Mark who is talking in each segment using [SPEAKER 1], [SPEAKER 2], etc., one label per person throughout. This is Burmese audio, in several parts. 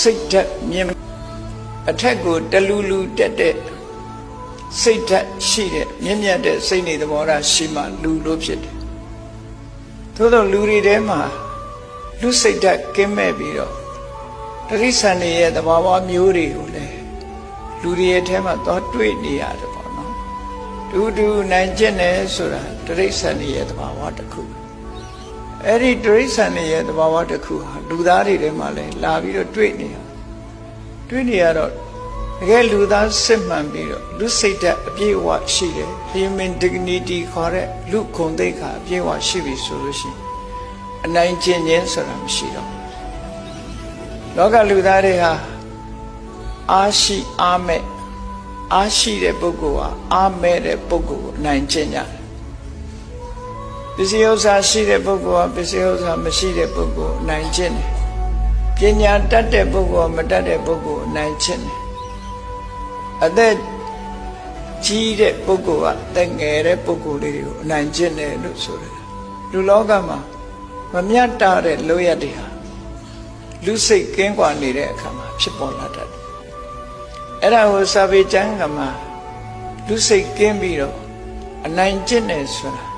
[SPEAKER 1] စိတ်ဓာတ်မြင်အထက်ကိုတလူလူတက်တဲ့စိတ်ဓာတ်ရှိတဲ့မြင့်မြတ်တဲ့စိတ်နေသဘောထားရှိမှလူလို့ဖြစ်တယ်သို့သောလူတွေထဲမှာလူစိတ်ဓာတ်ကင်းမဲ့ပြီးတော့တရိษံတွေရဲ့သဘာဝမျိုးတွေကိုလည်းလူတွေရဲ့ထဲမှာသွားတွေ့နေရတယ်ပေါ့နော်တူတူနိုင်ကျင့်တယ်ဆိုတာတရိษံတွေရဲ့သဘာဝတစ်ခု အဲ့ဒီတရိษံတွေရဲ့သဘာဝတစ်ခုဟာလူသားတွေထဲမှာလည်းလာပြီးတော့တွေ့နေရတွေ့နေရတော့တကယ်လူသားစစ်မှန်ပြီးတော့လူစိတ်ဓာတ်အပြည့်အဝရှိတယ် human dignity ခေါ်တဲ့လူခုံသိက္ခာအပြည့်အဝရှိပြီဆိုလို့ရှိရင်အနိုင်ကျင့်ခြင်းဆိုတာမရှိတော့ဘူးလောကလူသားတွေဟာအားရှိအားမဲ့အားရှိတဲ့ပုဂ္ဂိုလ်ဟာအားမဲ့တဲ့ပုဂ္ဂိုလ်ကိုအနိုင်ကျင့်ကြတယ် ပစ္စည်းဥစ္စာရှိတဲ့ပုဂ္ဂိုလ်ဟာပစ္စည်းဥစ္စာမရှိတဲ့ပုဂ္ဂိုလ်ကိုအနိုင်ကျင့်တယ်ပညာတတ်တဲ့ပုဂ္ဂိုလ်ကမတတ်တဲ့ပုဂ္ဂိုလ်ကိုအနိုင်ကျင့်တယ်အသက်ကြီးတဲ့ပုဂ္ဂိုလ်ကအသက်ငယ်တဲ့ပုဂ္ဂိုလ်လေးတွေကိုအနိုင်ကျင့်တယ်လို့ဆိုတယ်လူလောကမှာမမြတ်တာတဲ့လောရတွေဟာလူစိတ်ကင်းကွာနေတဲ့အခါမှာဖြစ်ပေါ်လာတတ်တယ်အဲ့ဒါကိုစာပေကျမ်းကမှာလူစိတ်ကင်းပြီးတော့အနိုင်ကျင့်တယ်ဆိုတာ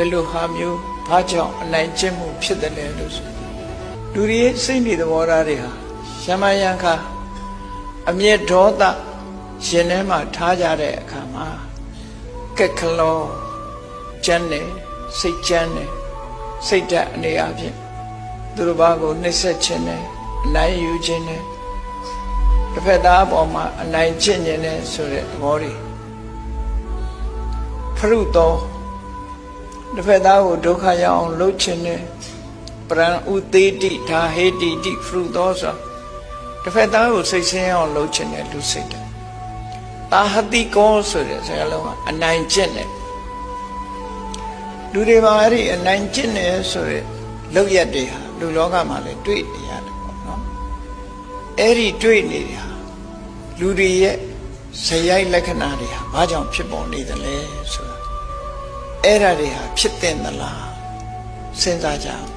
[SPEAKER 1] ဘယ်လိုဟာမျိုးဘာကြောင့်အနိုင်ကျင့်မှုဖြစ်တယ်လဲလို့ဆိုလူတွေရဲ့စိတ်နေသဘောထားတွေဟာရှမယံခါအမျက်ဒေါသရှင်ထဲမှာထားကြတဲ့အခါမှာကက်ခလောကျမ်းတယ်စိတ်ကျမ်းတယ်စိတ်ဓာတ်အနေအချင်းသူတို့ဘာကိုနှိမ့်ဆက်ခြင်းနဲ့အနိုင်ယူခြင်းနဲ့တစ်ဖက်သားအပေါ်မှာအနိုင်ကျင့်ခြင်းနဲ့ဆိုတဲ့သဘောတွေဖရုတော် တစ်ဖက်သားကိုဒုက္ခရောက်အောင်လုပ်ခြင်းနဲ့ပရံဥသေးတိဒါဟေတိတိဖရုတော်ဆိုတစ်ဖက်သားကိုစိတ်ဆင်းအောင်လုပ်ခြင်းနဲ့လူစိတ်တယ်တာဟတိကောဆိုတဲ့စကားလုံးကအနိုင်ကျင့်တဲ့လူတွေမှာအဲ့ဒီအနိုင်ကျင့်တယ်ဆိုတဲ့လောက်ရက်တွေဟာလူလောကမှာလည်းတွေ့နေရတယ်ပေါ့နော်အဲ့ဒီတွေ့နေတဲ့ဟာလူတွေရဲ့ဇယိုက်လက္ခဏာတွေဟာဘာကြောင့်ဖြစ်ပေါ်နေသလဲဆိုတာ အဲ့ဒါတွေဟာဖြစ်တဲ့သလားစဉ်းစားကြအောင်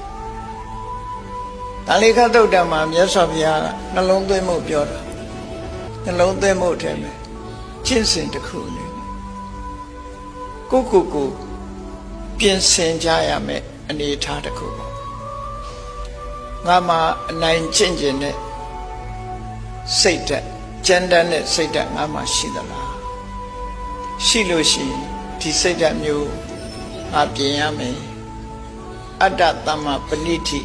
[SPEAKER 1] တာလိခတ်တုတ်တံမှာမြတ်စွာဘုရားကနှလုံးသွင်းမှုပြောတာနှလုံးသွင်းမှုထဲမှာကျင့်စဉ်တစ်ခုအနေနဲ့ကိုကိုကိုပြင်ဆင်ကြရမယ်အနေအထားတစ်ခုပေါ့ငါမှအနိုင်ကျင့်ခြင်းနဲ့စိတ်ဓာတ်ကြမ်းတမ်းတဲ့စိတ်ဓာတ်ငါမှရှိသလားရှိလို့ရှိရင်ဒီစိတ်ဓာတ်မျိုး ငါပြင်ရမယ်အတ္တတမ္မပဏိတိ